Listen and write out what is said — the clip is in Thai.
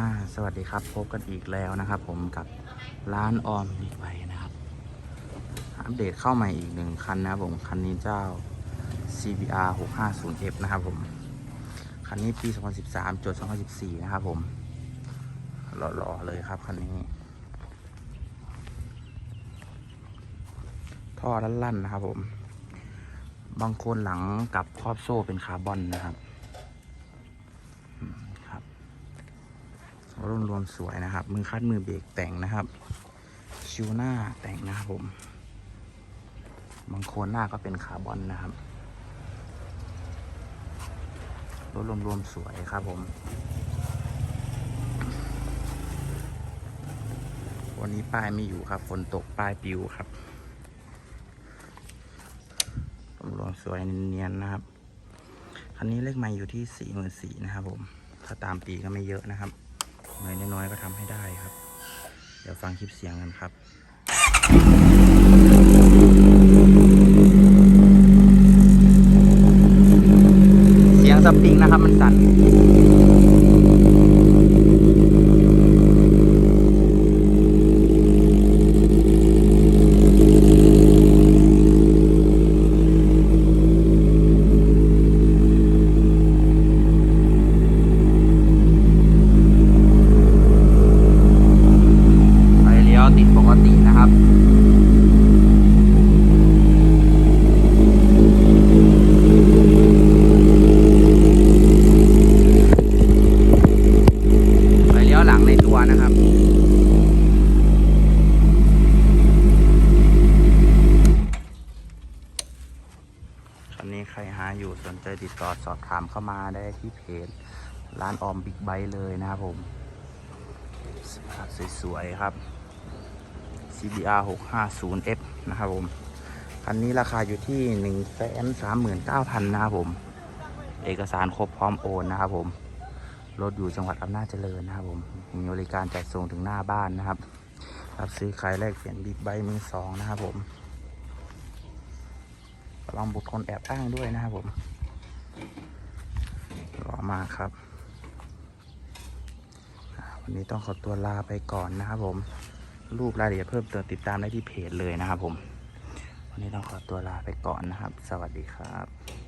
อ่าสวัสดีครับพบกันอีกแล้วนะครับ ผมกับร้านออมบิ๊กไบนะครับ อัปเดตเข้าใหม่อีกหนึ่งคันนะครับผมคันนี้เจ้า CBR 650F นะครับผม คันนี้ปี 2013จด2014 นะครับผมหล่อๆเลยครับคันนี้ ท่อลั่นๆนะครับผม บางคนหลังกับครอบโซ่เป็นคาร์บอนนะครับอืมครับ รวมรวมสวยนะครับ มือคัดมือเบรกแต่งนะครับ ชิวหน้าแต่งนะครับผมบางโคนหน้าก็เป็นคาร์บอนนะครับ รถรวมๆสวยครับผม วันนี้ป้ายไม่อยู่ครับ ฝนตกป้ายปิวครับรวมๆสวยเนียนๆนะครับ คันนี้เลขไม่อยู่ที่สี่หมื่นสี่นะครับผม ถ้าตามปีก็ไม่เยอะนะครับ หน่อยน้อยก็ทำให้ได้ครับ เดี๋ยวฟังคลิปเสียงกันครับเสียงสปริงนะครับมันสั่น ไฟเลี้ยวติดปกตินะครับ ไฟเลี้ย อันนะครับ คันนี้ใครหาอยู่สนใจติดต่อสอบถามเข้ามาได้ที่เพจร้านออมบิ๊กไบค์เลยนะครับผมสภาพสวยๆครับ CBR 650F นะครับผมคันนี้ราคาอยู่ที่ 139,000 นะครับผม เอกสารครบพร้อมโอนนะครับผม รถอยู่จังหวัดอำนาจเจริญนะครับผมมีบริการจัดส่งถึงหน้าบ้านนะครับ รับซื้อขายแลกเปลี่ยนบิ๊กไบค์มือสองนะครับผมลองบุคคลแอบอ้างด้วยนะครับผมรอมาครับวันนี้ต้องขอตัวลาไปก่อนนะครับผมรูปรายละเอียดเพิ่มเติมติดตามได้ที่เพจเลยนะครับผม วันนี้ต้องขอตัวลาไปก่อนนะครับ สวัสดีครับ